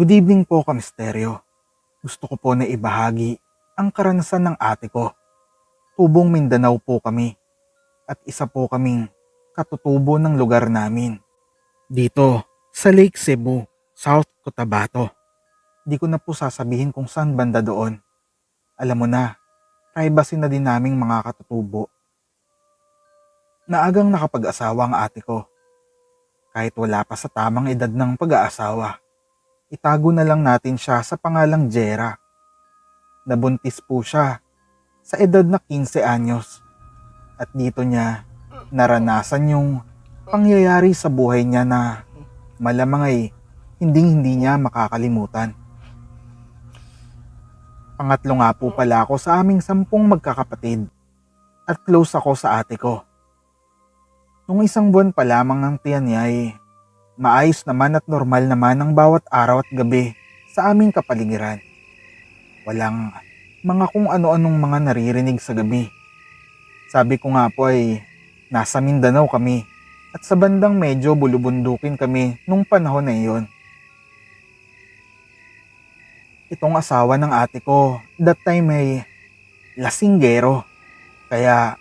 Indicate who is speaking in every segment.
Speaker 1: Good evening po, Kamisteryo. Gusto ko po na ibahagi ang karanasan ng ate ko. Tubong Mindanao po kami at isa po kaming katutubo ng lugar namin. Dito, sa Lake Cebu, South Cotabato. Di ko na po sasabihin kung saan banda doon. Alam mo na, privacy na din naming mga katutubo. Naagang nakapag-asawa ang ate ko. Kahit wala pa sa tamang edad ng pag-aasawa itago na lang natin siya sa pangalang Jera. Nabuntis po siya sa edad na 15 anyos at dito niya naranasan yung pangyayari sa buhay niya na malamang ay hinding hindi niya makakalimutan. Pangatlo nga po pala ako sa aming sampung magkakapatid at close ako sa ate ko. Nung isang buwan pa lamang ang tiyan niya ay maayos naman at normal naman ang bawat araw at gabi sa aming kapaligiran. Walang mga kung ano-anong mga naririnig sa gabi. Sabi ko nga po ay nasa Mindanao kami at sa bandang medyo bulubundukin kami nung panahon na iyon. Itong asawa ng ate ko, that time ay lasinggero. Kaya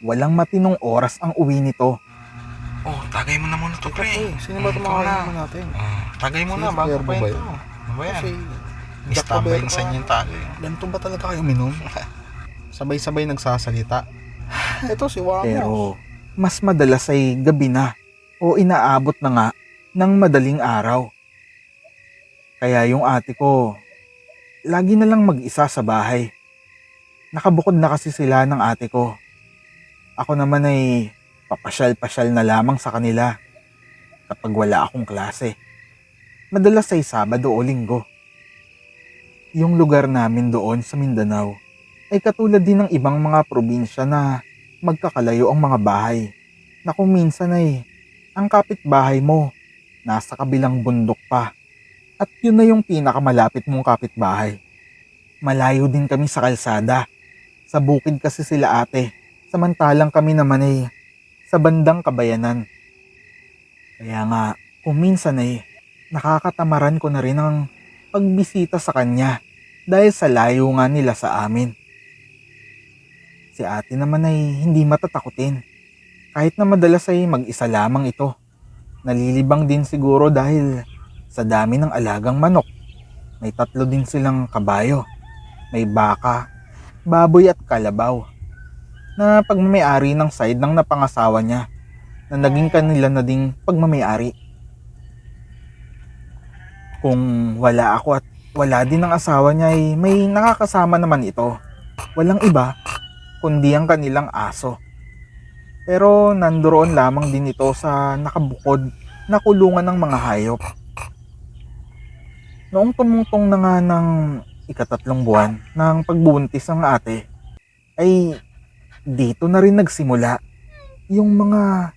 Speaker 1: walang matinong oras ang uwi nito.
Speaker 2: Tagay mo na muna to, pre.
Speaker 3: Eh, sino ba
Speaker 2: Mm,
Speaker 3: tumawag
Speaker 2: na.
Speaker 3: naman natin?
Speaker 2: Oh, tagay mo na bago pa
Speaker 3: ba
Speaker 2: yun to. Ano ba yan?
Speaker 3: Kasi,
Speaker 2: Istambayin
Speaker 3: Jack
Speaker 2: sa inyo yung tagay.
Speaker 3: ganito ba talaga kayo minom? Sabay-sabay nagsasalita. Ito si Wamos.
Speaker 1: Pero mas madalas ay gabi na o inaabot na nga ng madaling araw. Kaya yung ate ko, lagi na lang mag-isa sa bahay. Nakabukod na kasi sila ng ate ko. Ako naman ay papasyal-pasyal na lamang sa kanila kapag wala akong klase. Madalas ay Sabado o Linggo. Yung lugar namin doon sa Mindanao ay katulad din ng ibang mga probinsya na magkakalayo ang mga bahay na kung minsan ay ang kapitbahay mo nasa kabilang bundok pa at yun na yung pinakamalapit mong kapitbahay. Malayo din kami sa kalsada. Sa bukid kasi sila ate. Samantalang kami naman ay sa bandang kabayanan. Kaya nga, kung minsan ay nakakatamaran ko na rin ang pagbisita sa kanya dahil sa layo nga nila sa amin. Si ate naman ay hindi matatakutin. Kahit na madalas ay mag-isa lamang ito. Nalilibang din siguro dahil sa dami ng alagang manok. May tatlo din silang kabayo. May baka, baboy at kalabaw. Na pagmamayari ng side ng napangasawa niya na naging kanila na ding pagmamayari. Kung wala ako at wala din ang asawa niya ay may nakakasama naman ito. Walang iba kundi ang kanilang aso. Pero nandoon lamang din ito sa nakabukod na kulungan ng mga hayop. Noong tumungtong na nga ng ikatatlong buwan ng pagbubuntis ng ate, ay dito na rin nagsimula yung mga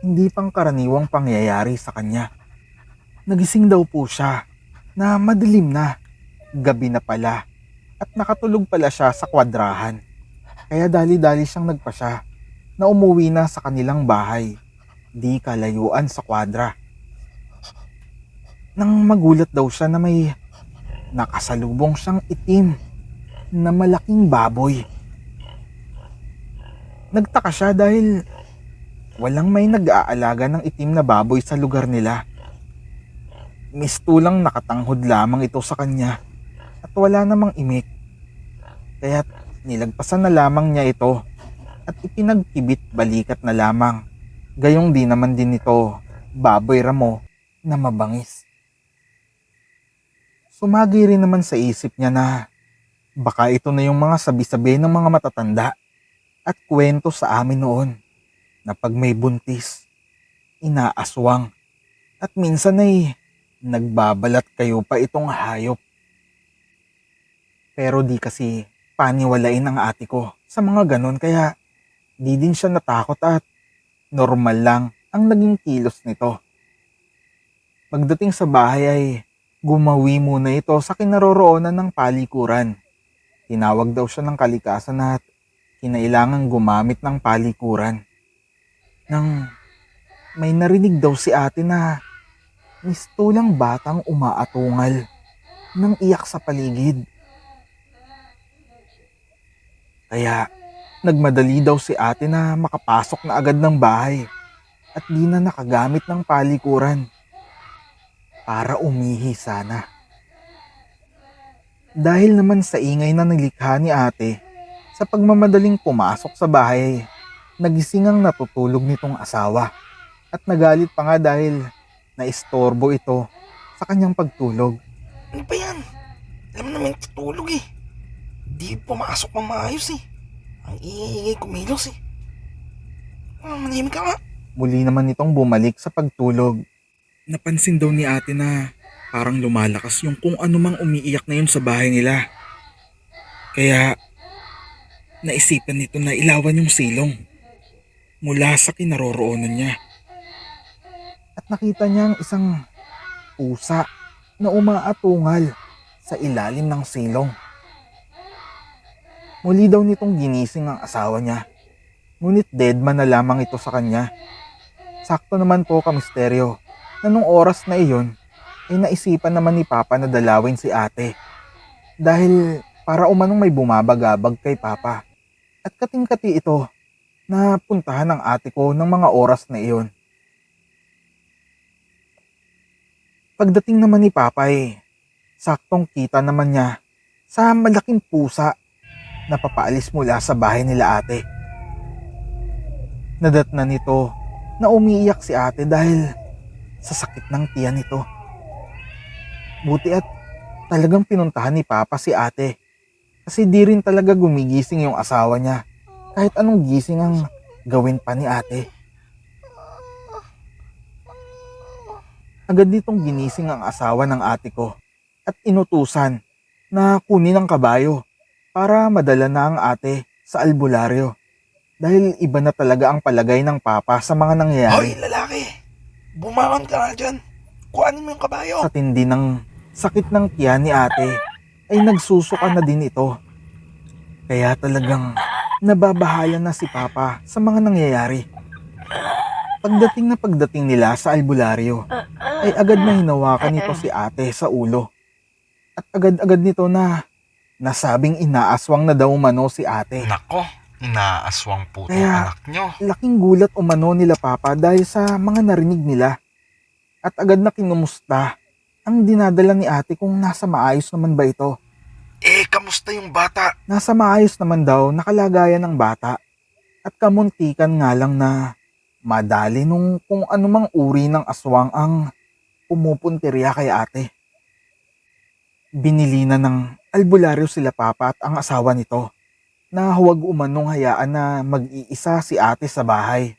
Speaker 1: hindi pang karaniwang pangyayari sa kanya. Nagising daw po siya na madilim na, gabi na pala, at nakatulog pala siya sa kwadrahan. Kaya dali-dali siyang nagpasya na umuwi na sa kanilang bahay, di kalayuan sa kwadra. Nang magulat daw siya na may nakasalubong siyang itim na malaking baboy. Nagtaka siya dahil walang may nag-aalaga ng itim na baboy sa lugar nila. Mistulang nakatanghod lamang ito sa kanya at wala namang imik. Kaya't nilagpasan na lamang niya ito at ipinagkibit balikat na lamang. Gayong di naman din ito baboy ramo na mabangis. Sumagi rin naman sa isip niya na baka ito na yung mga sabi-sabi ng mga matatanda at kwento sa amin noon na pag may buntis, inaaswang at minsan ay nagbabalat kayo pa itong hayop. Pero di kasi paniwalain ang ate ko sa mga ganon kaya di din siya natakot at normal lang ang naging kilos nito. Pagdating sa bahay ay gumawi muna ito sa kinaroroonan ng palikuran. Tinawag daw siya ng kalikasan at kinailangan gumamit ng palikuran. Nang may narinig daw si ate na mistulang batang umaatungal ng iyak sa paligid. Kaya nagmadali daw si ate na makapasok na agad ng bahay at di na nakagamit ng palikuran para umihi sana. Dahil naman sa ingay na nilikha ni ate, sa pagmamadaling pumasok sa bahay, nagising ang natutulog nitong asawa at nagalit pa nga dahil naistorbo ito sa kanyang pagtulog.
Speaker 2: Ano ba yan? Alam naman tutulog eh. Di pumasok ng maayos eh. Ang iingay kumilos eh. Ah, manimik ka nga.
Speaker 1: Muli naman itong bumalik sa pagtulog. Napansin daw ni ate na parang lumalakas yung kung ano mang umiiyak na yun sa bahay nila. Kaya naisipan nito na ilawan yung silong mula sa kinaroroonan niya. At nakita niya ang isang pusa na umaatungal sa ilalim ng silong. Muli daw nitong ginising ang asawa niya Ngunit deadman na lamang ito sa kanya. Sakto naman po kamisteryo na nung oras na iyon ay naisipan naman ni Papa na dalawin si ate. Dahil para umanong may bumabagabag kay Papa. At kating-kati ito na puntahan ng ate ko ng mga oras na iyon. Pagdating naman ni Papa ay saktong kita naman niya sa malaking pusa na papaalis mula sa bahay nila ate. Nadat na nito na umiiyak si ate dahil sa sakit ng tiyan nito. Buti at talagang pinuntahan ni Papa si ate kasi di rin talaga gumigising yung asawa niya kahit anong gising ang gawin pa ni ate. Agad ditong ginising ang asawa ng ate ko at inutusan na kunin ang kabayo para madala na ang ate sa albularyo dahil iba na talaga ang palagay ng papa sa mga nangyayari.
Speaker 2: Hoy, lalaki! Bumangon ka nga dyan. Kuhanin mo yung kabayo.
Speaker 1: Sa tindi ng sakit ng tiyan ni ate ay nagsusuka na din ito. Kaya talagang nababahala na si papa sa mga nangyayari. Pagdating na pagdating nila sa albularyo ay agad na hinawakan nito si ate sa ulo. At agad-agad nito na nasabing inaaswang na daw umano si ate.
Speaker 2: Nako, inaaswang po
Speaker 1: Kaya-
Speaker 2: anak nyo.
Speaker 1: Laking gulat umano nila papa dahil sa mga narinig nila. At agad na kinumusta ang dinadala ni ate kung nasa maayos naman ba ito.
Speaker 2: Eh, kamusta yung bata?
Speaker 1: Nasa maayos naman daw nakalagayan ng bata. At kamuntikan nga lang na madali nung kung anumang uri ng aswang ang pumupuntirya kay ate. Binili na ng albularyo sila papa at ang asawa nito na huwag umanong hayaan na mag-iisa si ate sa bahay.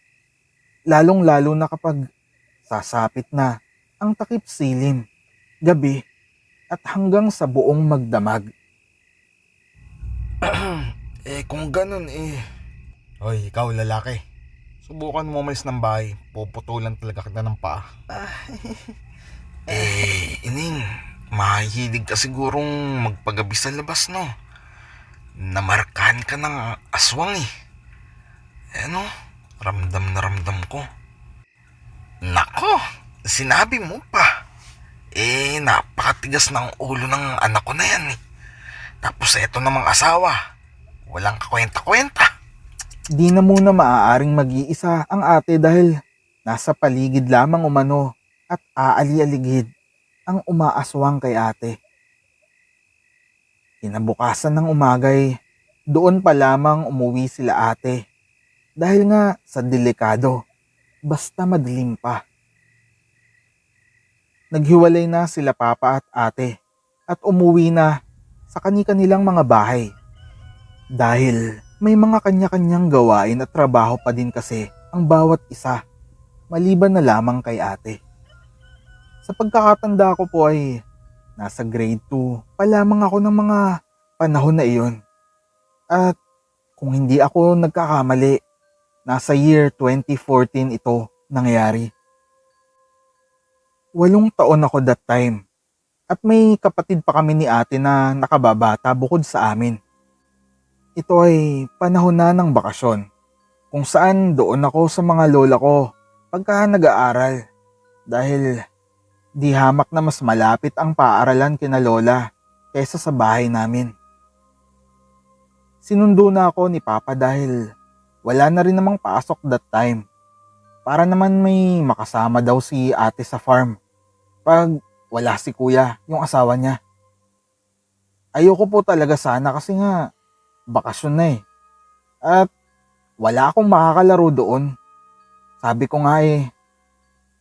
Speaker 1: Lalong lalo na kapag sasapit na ang takip silim, gabi at hanggang sa buong magdamag.
Speaker 2: Eh, kung ganun eh.
Speaker 3: Hoy, ikaw lalaki. Subukan mo umalis ng bahay. Puputulan talaga kita ng paa.
Speaker 2: Eh, ining, mahilig ka sigurong magpagabi sa labas, no? Namarkahan ka ng aswang eh. Eh, no? Ramdam na ramdam ko. Nako, sinabi mo pa. Eh, napakatigas ng ulo ng anak ko na yan eh. Tapos eto namang asawa. Walang kakwenta-kwenta.
Speaker 1: Di na muna maaaring mag-iisa ang ate dahil nasa paligid lamang umano at aali-aligid ang umaaswang kay ate. Kinabukasan ng umagay, doon pa lamang umuwi sila ate dahil nga sa delikado, basta madilim pa. Naghiwalay na sila papa at ate at umuwi na sa kani-kanilang mga bahay dahil may mga kanya-kanyang gawain at trabaho pa din kasi ang bawat isa, maliban na lamang kay ate. Sa pagkakatanda ko po ay nasa grade 2 pa lamang ako ng mga panahon na iyon. At kung hindi ako nagkakamali, nasa year 2014 ito nangyari. Walong taon ako that time. At may kapatid pa kami ni ate na nakababata bukod sa amin. Ito ay panahon na ng bakasyon kung saan doon ako sa mga lola ko pagka nag-aaral dahil Di hamak na mas malapit ang paaralan kina Lola kaysa sa bahay namin. Sinundo na ako ni Papa dahil wala na rin namang pasok that time. Para naman may makasama daw si ate sa farm. Pag wala si kuya, yung asawa niya. Ayoko po talaga sana kasi nga bakasyon na eh. At wala akong makakalaro doon. Sabi ko nga eh,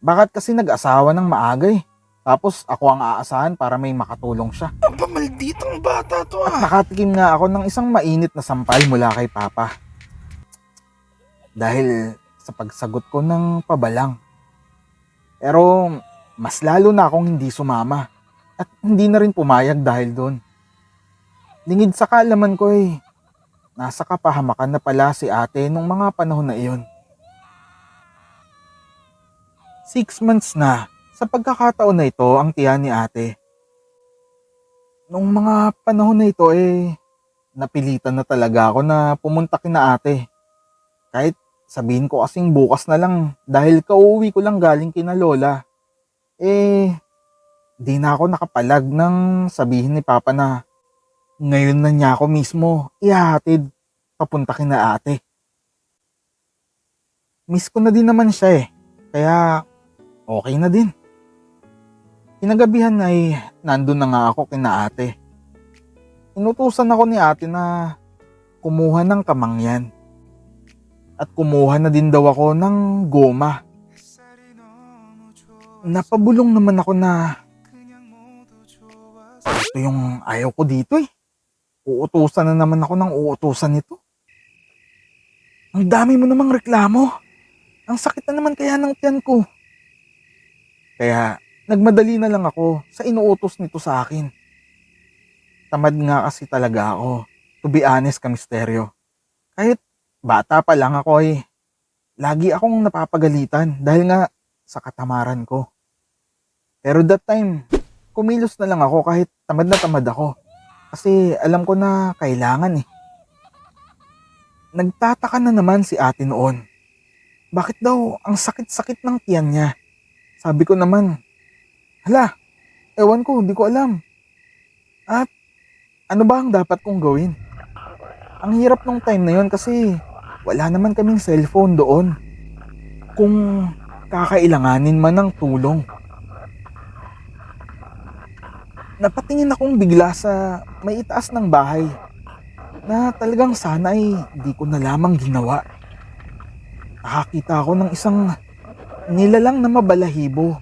Speaker 1: bakit kasi nag-asawa ng maaga eh? Tapos ako ang aasahan para may makatulong siya.
Speaker 2: Aba, malditang bata to
Speaker 1: At
Speaker 2: ah.
Speaker 1: nakatikim nga ako ng isang mainit na sampal mula kay Papa. Dahil sa pagsagot ko ng pabalang. Pero mas lalo na akong hindi sumama. At hindi na rin pumayag dahil doon. Lingid sa kaalaman ko eh, nasa kapahamakan na pala si ate nung mga panahon na iyon. Six months na sa pagkakataon na ito ang tiyan ni ate. Nung mga panahon na ito eh, napilitan na talaga ako na pumunta kina ate. Kahit sabihin ko kasing bukas na lang dahil kauwi ko lang galing kina lola. Eh, di na ako nakapalag nang sabihin ni papa na ngayon na niya ako mismo ihahatid papunta kina ate. Miss ko na din naman siya eh. Kaya okay na din. Kinagabihan ay nandun na nga ako kina ate. Inutusan ako ni ate na kumuha ng kamangyan. At kumuha na din daw ako ng goma. Napabulong naman ako na ito yung ayaw ko dito eh. Uutusan na naman ako ng uutusan nito. Ang dami mo namang reklamo. Ang sakit na naman kaya ng tiyan ko. Kaya nagmadali na lang ako sa inuutos nito sa akin. Tamad nga kasi talaga ako. To be honest ka, misteryo. Kahit bata pa lang ako eh. Lagi akong napapagalitan dahil nga sa katamaran ko. Pero that time, kumilos na lang ako kahit tamad na tamad ako. Kasi alam ko na kailangan eh. Nagtataka na naman si ate noon. Bakit daw ang sakit-sakit ng tiyan niya? Sabi ko naman, hala, ewan ko, hindi ko alam. At ano ba ang dapat kong gawin? Ang hirap nung time na yon kasi wala naman kaming cellphone doon. Kung kakailanganin man ng tulong. Napatingin akong bigla sa may itaas ng bahay na talagang sana ay di ko na lamang ginawa. Nakakita ako ng isang nilalang na mabalahibo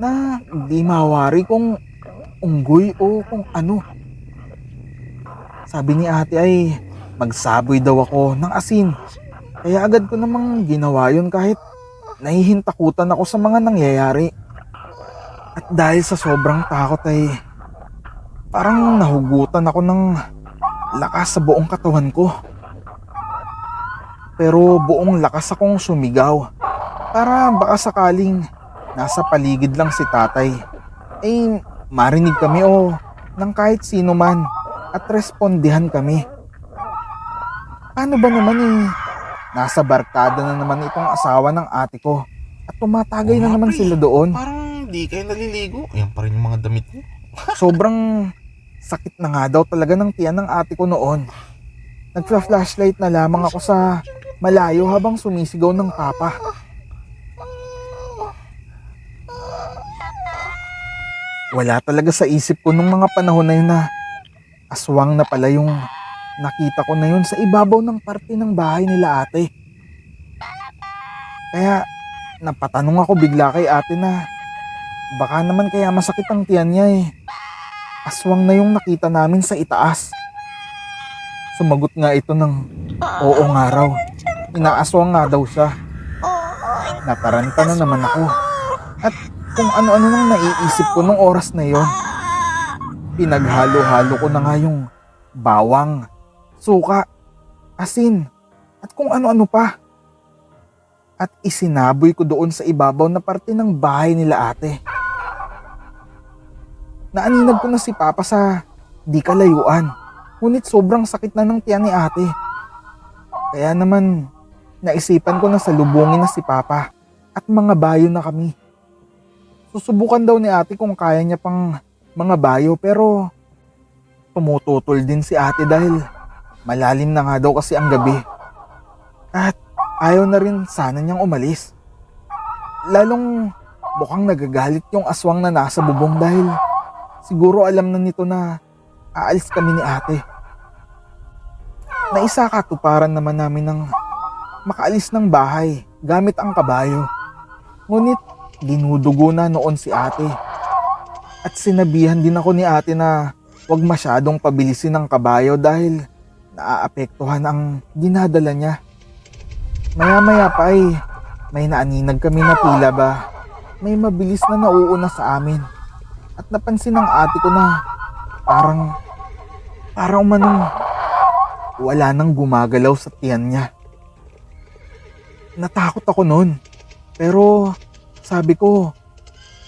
Speaker 1: na di mawari kung unggoy o kung ano. Sabi ni ate ay magsaboy daw ako ng asin. Kaya agad ko namang ginawa yun kahit nahihintakutan ako sa mga nangyayari. At dahil sa sobrang takot ay parang nahugutan ako ng lakas sa buong katawan ko. Pero buong lakas akong sumigaw para baka sakaling nasa paligid lang si tatay. Eh, marinig kami o ng kahit sino man at respondihan kami. Paano ba naman eh? Nasa barkada na naman itong asawa ng ate ko at tumatagay na
Speaker 2: Oo nga,
Speaker 1: naman
Speaker 2: pre.
Speaker 1: sila doon.
Speaker 2: Parang di kayo naliligo. Ayan pa rin yung mga damit mo.
Speaker 1: Sobrang sakit na nga daw talaga ng tiyan ng ate ko noon. Nagpa-flashlight na lamang ako sa malayo habang sumisigaw ng papa. Wala talaga sa isip ko nung mga panahon na yun na aswang na pala yung nakita ko na yun sa ibabaw ng parte ng bahay nila ate. Kaya napatanong ako bigla kay ate na baka naman kaya masakit ang tiyan niya eh aswang na yung nakita namin sa itaas. Sumagot nga ito ng oo nga raw. Inaaswang nga daw siya. Nataranta na naman ako. At kung ano-ano nang naiisip ko nung oras na yon. Pinaghalo-halo ko na nga yung bawang, suka, asin, at kung ano-ano pa. At isinaboy ko doon sa ibabaw na parte ng bahay nila ate naaninag ko na si Papa sa di kalayuan. Ngunit sobrang sakit na ng tiyan ni ate. Kaya naman, naisipan ko na salubungin na si Papa at mga bayo na kami. Susubukan daw ni ate kung kaya niya pang mga bayo pero tumututol din si ate dahil malalim na nga daw kasi ang gabi. At ayaw na rin sana niyang umalis. Lalong mukhang nagagalit yung aswang na nasa bubong dahil siguro alam na nito na aalis kami ni ate. Naisa katuparan naman namin ng makaalis ng bahay gamit ang kabayo. Ngunit dinudugo na noon si ate. At sinabihan din ako ni ate na huwag masyadong pabilisin ang kabayo dahil naaapektuhan ang dinadala niya. Maya-maya pa ay may naaninag kami na tila ba may mabilis na nauuna sa amin. At napansin ng ate ko na parang parang manong wala nang gumagalaw sa tiyan niya. Natakot ako noon. Pero sabi ko,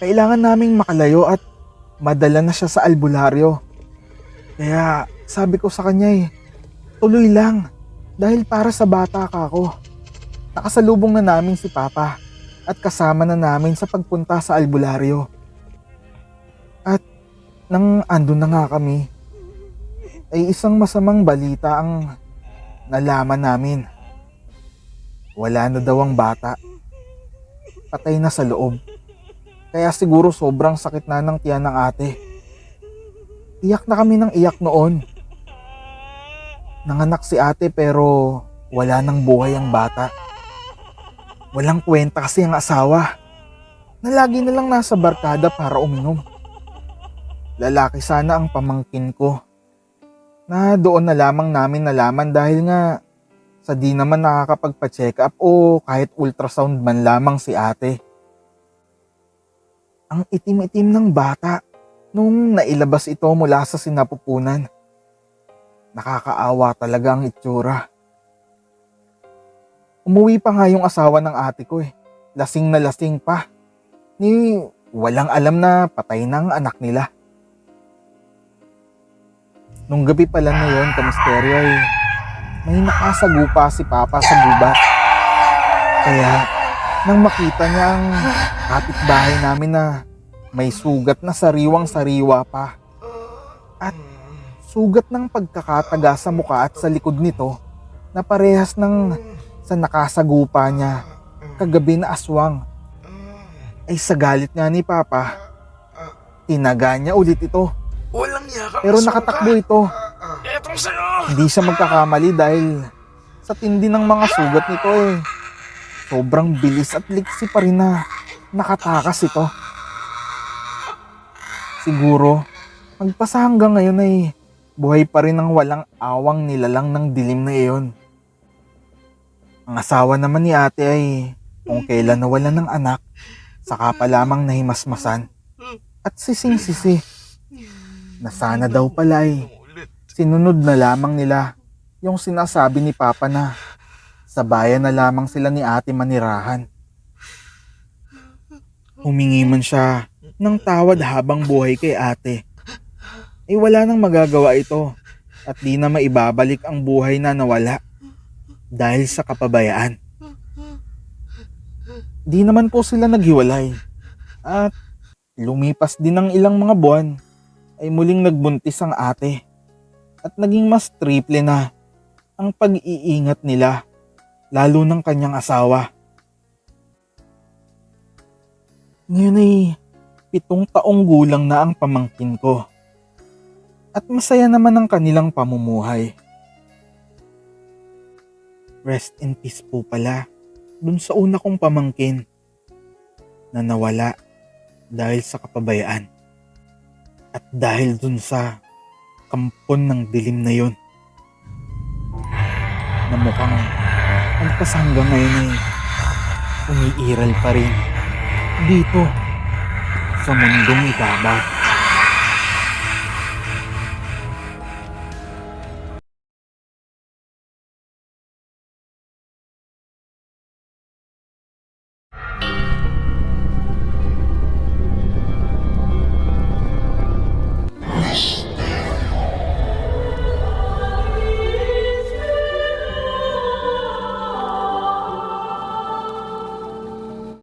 Speaker 1: kailangan naming makalayo at madala na siya sa albularyo. Kaya sabi ko sa kanya eh, tuloy lang dahil para sa bata ka ako. Nakasalubong na namin si Papa at kasama na namin sa pagpunta sa albularyo. At nang andun na nga kami, ay isang masamang balita ang nalaman namin. Wala na daw ang bata. Patay na sa loob. Kaya siguro sobrang sakit na ng tiyan ng ate. Iyak na kami ng iyak noon. Nanganak si ate pero wala nang buhay ang bata. Walang kwenta kasi ang asawa na lagi na lang nasa barkada para uminom. Lalaki sana ang pamangkin ko na doon na lamang namin nalaman dahil nga sa di naman nakakapagpa-check up o kahit ultrasound man lamang si ate. Ang itim-itim ng bata nung nailabas ito mula sa sinapupunan. Nakakaawa talaga ang itsura. Umuwi pa nga yung asawa ng ate ko eh. Lasing na lasing pa. Ni walang alam na patay ang anak nila. Nung gabi pala na yun, kamisteryo ay may nakasagupa si Papa sa gubat. Kaya nang makita niya ang kapitbahay namin na may sugat na sariwang sariwa pa at sugat ng pagkakataga sa muka at sa likod nito na parehas ng sa nakasagupa niya kagabi na aswang. Ay sa galit nga ni Papa, tinaga niya ulit ito.
Speaker 2: Walang yaka.
Speaker 1: Pero nakatakbo ito.
Speaker 2: Sa'yo!
Speaker 1: Hindi siya magkakamali dahil sa tindi ng mga sugat nito eh. Sobrang bilis at liksi pa rin na nakatakas ito. Siguro, magpasa hanggang ngayon ay buhay pa rin ang walang awang nilalang ng dilim na iyon. Ang asawa naman ni ate ay kung kailan nawalan ng anak, saka pa lamang nahimasmasan at sising-sisi na sana daw pala ay sinunod na lamang nila yung sinasabi ni Papa na sa bayan na lamang sila ni ate manirahan. Humingi man siya ng tawad habang buhay kay ate. Eh wala nang magagawa ito at di na maibabalik ang buhay na nawala dahil sa kapabayaan. Di naman po sila naghiwalay at lumipas din ng ilang mga buwan ay muling nagbuntis ang ate at naging mas triple na ang pag-iingat nila lalo ng kanyang asawa. Ngayon ay pitong taong gulang na ang pamangkin ko at masaya naman ang kanilang pamumuhay. Rest in peace po pala dun sa una kong pamangkin na nawala dahil sa kapabayaan at dahil dun sa kampon ng dilim na yon na mukhang magpas hanggang ngayon ay umiiral pa rin dito sa mundong ibabaw.